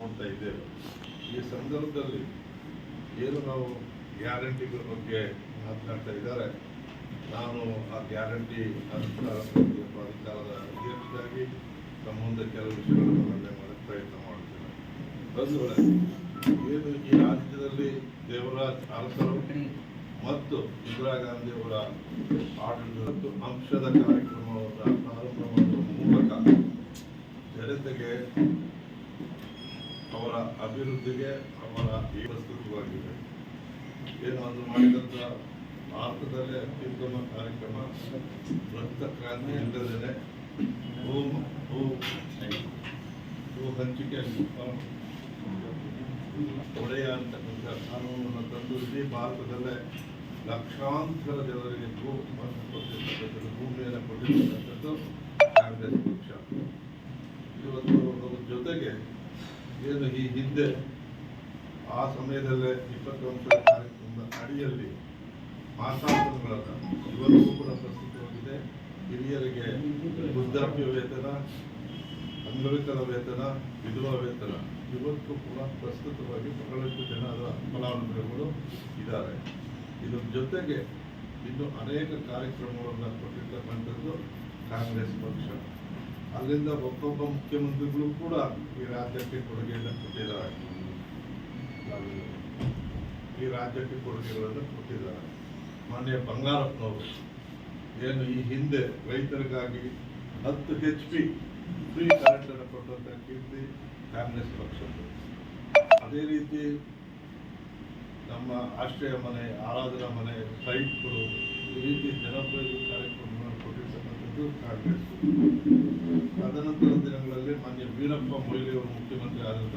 ನೋಡ್ತಾ ಇದ್ದೇವೆ ಈ ಸಂದರ್ಭದಲ್ಲಿ ಏನು ನಾವು ಗ್ಯಾರಂಟಿಗಳ ಬಗ್ಗೆ ಮಾತನಾಡ್ತಾ ಇದ್ದಾರೆ, ನಾನು ಆ ಗ್ಯಾರಂಟಿ ಪ್ರಾಧಿಕಾರದ ಅಧ್ಯಕ್ಷರಾಗಿ ತಮ್ಮ ಮುಂದೆ ಕೆಲವು ವಿಷಯಗಳನ್ನು ಮಂಡನೆ ಮಾಡಕ್ಕೆ ಪ್ರಯತ್ನ ಮಾಡ್ತೇನೆ ಬಂಧುಗಳೇ, ಏನು ಈ ರಾಜ್ಯದಲ್ಲಿ ದೇವರಾಜ್ ಅರಸರು ಮತ್ತು ಇಂದಿರಾ ಗಾಂಧಿಯವರ ಆಡಳಿತ ಅಂಶದ ಕಾರ್ಯಕ್ರಮವನ್ನು ಅವರ ಅಭಿವೃದ್ಧಿಗೆ ಅವರ ಈ ಪ್ರಸ್ತುತವಾಗಿದೆ ಏನಾದರೂ ಅದು ಮಾಡಿದಂಥ ಭಾರತದಲ್ಲೇ ಅತ್ಯುತ್ತಮ ಕಾರ್ಯಕ್ರಮ, ರಕ್ತ ಕ್ರಾಂತಿ ಇಲ್ಲದೇ ಭೂ ಭೂ ಭೂ ಹಂಚಿಕೆ ಒಡೆಯ ಅಂತಕ್ಕಂಥ ಕಾನೂನನ್ನು ತಂದು ಇಡೀ ಭಾರತದಲ್ಲೇ ಲಕ್ಷಾಂತರ ಜನರಿಗೆ ಭೂಮಿಯನ್ನು ಕೊಟ್ಟಿರ್ತಕ್ಕಂಥದ್ದು ಕಾಂಗ್ರೆಸ್ ಪಕ್ಷ ಇವತ್ತು ಅದರ ಜೊತೆಗೆ ಏನು ಈ ಹಿಂದೆ ಆ ಸಮಯದಲ್ಲೇ ಇಪ್ಪತ್ತು ಅಂಶದ ಕಾರ್ಯಕ್ರಮದ ಅಡಿಯಲ್ಲಿ ಮಾಸಾಂತರಗಳನ್ನು ಇವರಿಗೂ ಕೂಡ ಪ್ರಸ್ತುತವಾಗಿದೆ ಹಿರಿಯರಿಗೆ ವೃದ್ಧಾಪ್ಯ ವೇತನ ಅಂಗವಿಕಲ ವೇತನ, ವಿಧವಾ ವೇತನ ಇವತ್ತು ಕೂಡ ಪ್ರಸ್ತುತವಾಗಿ ಬಹಳಷ್ಟು ಜನರ ಫಲಾನುಭವಿಗಳು ಇದ್ದಾರೆ. ಇದರ ಜೊತೆಗೆ ಇನ್ನು ಅನೇಕ ಕಾರ್ಯಕ್ರಮಗಳನ್ನು ಕೊಟ್ಟಿರ್ತಕ್ಕಂಥದ್ದು ಕಾಂಗ್ರೆಸ್ ಪಕ್ಷ. ಅಲ್ಲಿಂದ ಒಬ್ಬೊಬ್ಬ ಮುಖ್ಯಮಂತ್ರಿಗಳು ಕೂಡ ಈ ರಾಜ್ಯಕ್ಕೆ ಕೊಡುಗೆಯನ್ನು ಕೊಟ್ಟಿದ್ದಾರೆ. ಈ ರಾಜ್ಯಕ್ಕೆ ಕೊಡುಗೆಗಳನ್ನು ಕೊಟ್ಟಿದ್ದಾರೆ. ಮಾನ್ಯ ಬಂಗಾರಪ್ಪನವರು ಏನು ಈ ಹಿಂದೆ ರೈತರಿಗಾಗಿ ಹತ್ತು ಹೆಚ್ ಪಿ ಫ್ರೀ ಕರೆಂಟ್ ಅನ್ನು ಕೊಟ್ಟಂತ ಕೀರ್ತಿ ಕಾಂಗ್ರೆಸ್ ಪಕ್ಷದ್ದು. ಅದೇ ರೀತಿ ನಮ್ಮ ಆಶ್ರಯ ಮನೆ, ಆರಾಧನಾ ಮನೆ ಸೈಟ್ಗಳು ಈ ರೀತಿ ಜನಪ್ರಿಯ ಕಾಂಗ್ರೆಸ್ ತದನಂತರ ದಿನಗಳಲ್ಲಿ ಮಾನ್ಯ ವೀರಪ್ಪ ಮೊಯ್ಲಿ ಅವರು ಮುಖ್ಯಮಂತ್ರಿ ಆದಂಥ